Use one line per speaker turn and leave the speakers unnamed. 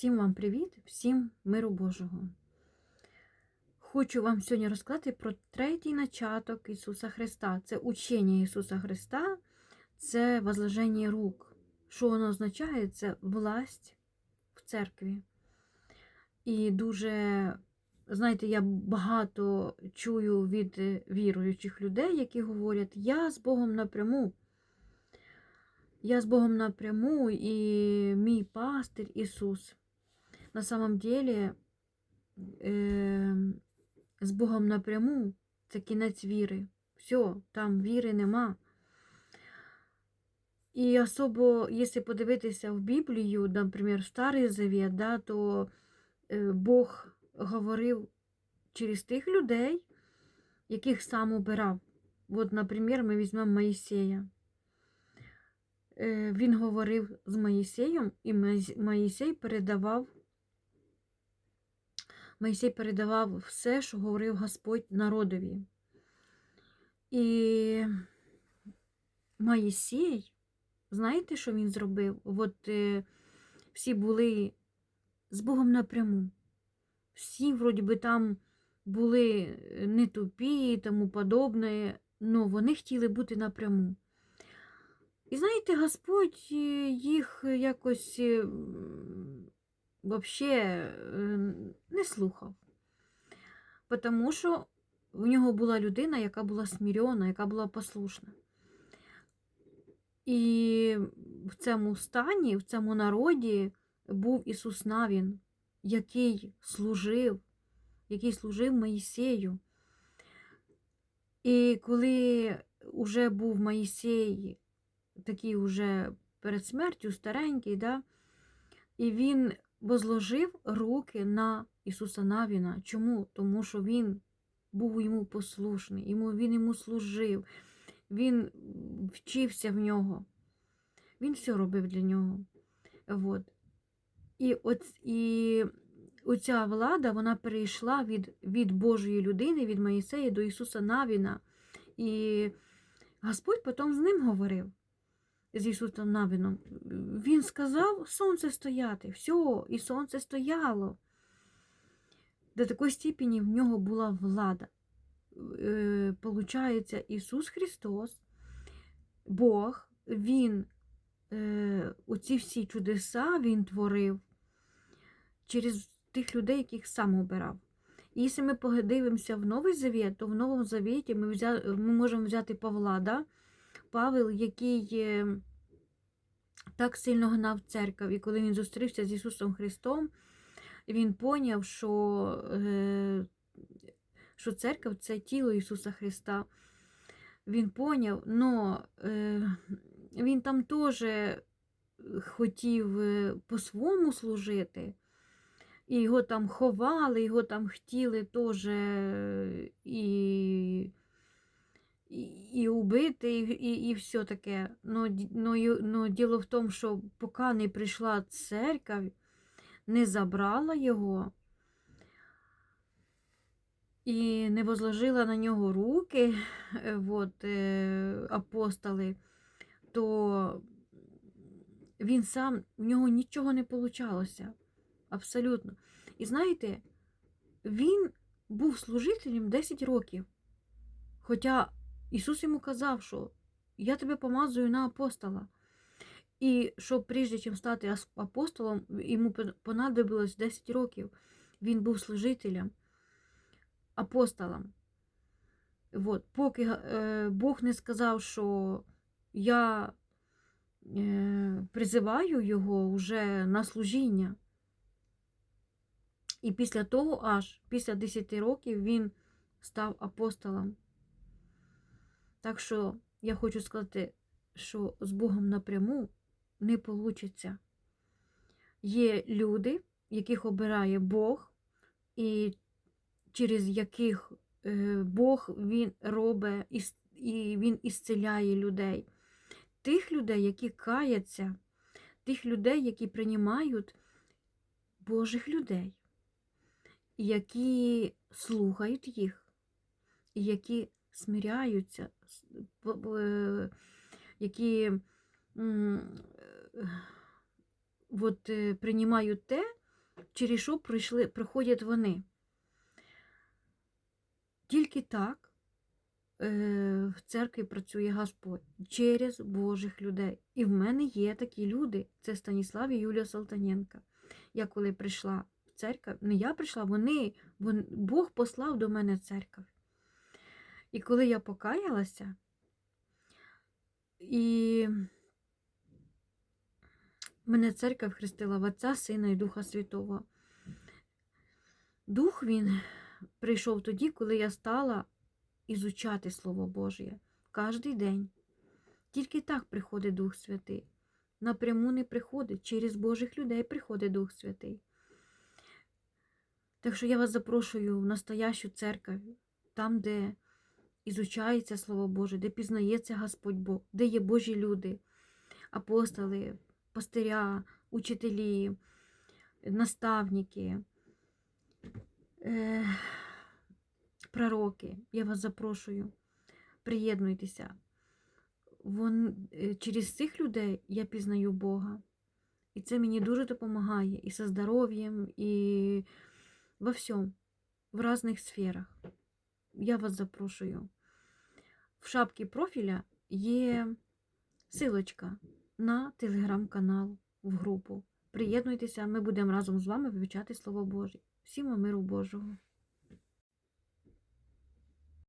Всім вам привіт, всім миру Божого. Хочу вам сьогодні розказати про третій начаток Ісуса Христа. Це учення Ісуса Христа, це возложення рук. Що воно означає? Це власть в церкві. І дуже, знаєте, я багато чую від віруючих людей, які говорять, я з Богом напряму. Я з Богом напряму, і мій пастир Ісус. На самом деле, е, з Богом напряму це кінець віри. Все, там віри нема. І особо, якщо подивитися в Біблію, наприклад, в Старий Завет, да, то е, Бог говорив через тих людей, яких сам обирав. От, наприклад, ми візьмемо Моїсея. Е, Він говорив з Моїсеєм, і Моїсей передавав Моїсей передавав все, що говорив Господь народові. І Моїсей, знаєте, що він зробив? От е, всі були з Богом напряму. Всі, вроді би, там були не тупі і тому подобне, але вони хотіли бути напряму. І знаєте, Господь їх якось взагалі не слухав. Тому що в нього була людина, яка була смірена, яка була послушна. І в цьому стані, в цьому народі був Ісус Навін, який служив, який служив Моїсею. І коли вже був Моїсей, такий уже перед смертю, старенький, да, і він возложив руки на Ісуса Навіна. Чому? Тому що Він був йому послушний, йому, він йому служив, він вчився в нього. Він все робив для нього. От. І от, і оця влада вона перейшла від від Божої людини, від Моїсея до Ісуса Навіна. І Господь потім з ним говорив з Ісусом Навіном. Він сказав сонце стояти. Все, і сонце стояло. До такої степені в нього була влада. Е, Получається, Ісус Христос, Бог, Він е, оці всі чудеса Він творив через тих людей, яких сам обирав. І якщо ми подивимося в Новий Завіт, то в Новому Завіті ми, взя... ми можемо взяти Павла. Да? Павел, який так сильно гнав церкву, і коли він зустрівся з Ісусом Христом, він поняв, що е, що церква це тіло Ісуса Христа. Він поняв, но е, він там теж хотів е, по-своєму служити, і його там ховали, його там хотіли теж і і, і убити, і і, і все таке. Но, но, но діло в тому, що поки не прийшла церква, не забрала його і не возложила на нього руки от, е, апостоли, то він сам, в нього нічого не получалося. Абсолютно. І знаєте, він був служителем 10 років. Хоча Ісус йому казав, що я тебе помазую на апостола. І що прежде чим стати апостолом, йому понадобилось 10 років. Він був служителем, апостолом. От, Поки е, Бог не сказав, що я е, призиваю його вже на служіння. І після того, аж після 10 років, він став апостолом. Так що я хочу сказати, що з Богом напряму не вийде. Є люди, яких обирає Бог, і через яких е, Бог Він робить і Він ісцеляє людей. Тих людей, які каяться, тих людей, які приймають Божих людей, які слухають їх, які смиряються, які от, приймають те, через що пройшли, проходять вони. Тільки так е, в церкві працює Господь через Божих людей. І в мене є такі люди. Це Станіслав і Юлія Салтаненка. Я коли прийшла в церкву, не я прийшла, вони, вон- Бог послав до мене церкву. І коли я покаялася, і мене церква хрестила в Отця, Сина і Духа Святого. Дух він прийшов тоді, коли я стала ізучати Слово Божє кожен день. Тільки так приходить Дух Святий. Напряму не приходить, через Божих людей приходить Дух Святий. Так що я вас запрошую в настоящу церкву, там, де ізучається Слово Боже, де пізнається Господь Бог, де є Божі люди, апостоли, пастиря, учителі, наставники, е, пророки. Я вас запрошую, приєднуйтеся. Вон, е, через цих людей я пізнаю Бога. І це мені дуже допомагає і со здоров'ям, і во всьому, в різних сферах. Я вас запрошую. В шапці профіля є силочка на телеграм-канал в групу. Приєднуйтеся, ми будемо разом з вами вивчати Слово Боже. Всім миру Божого!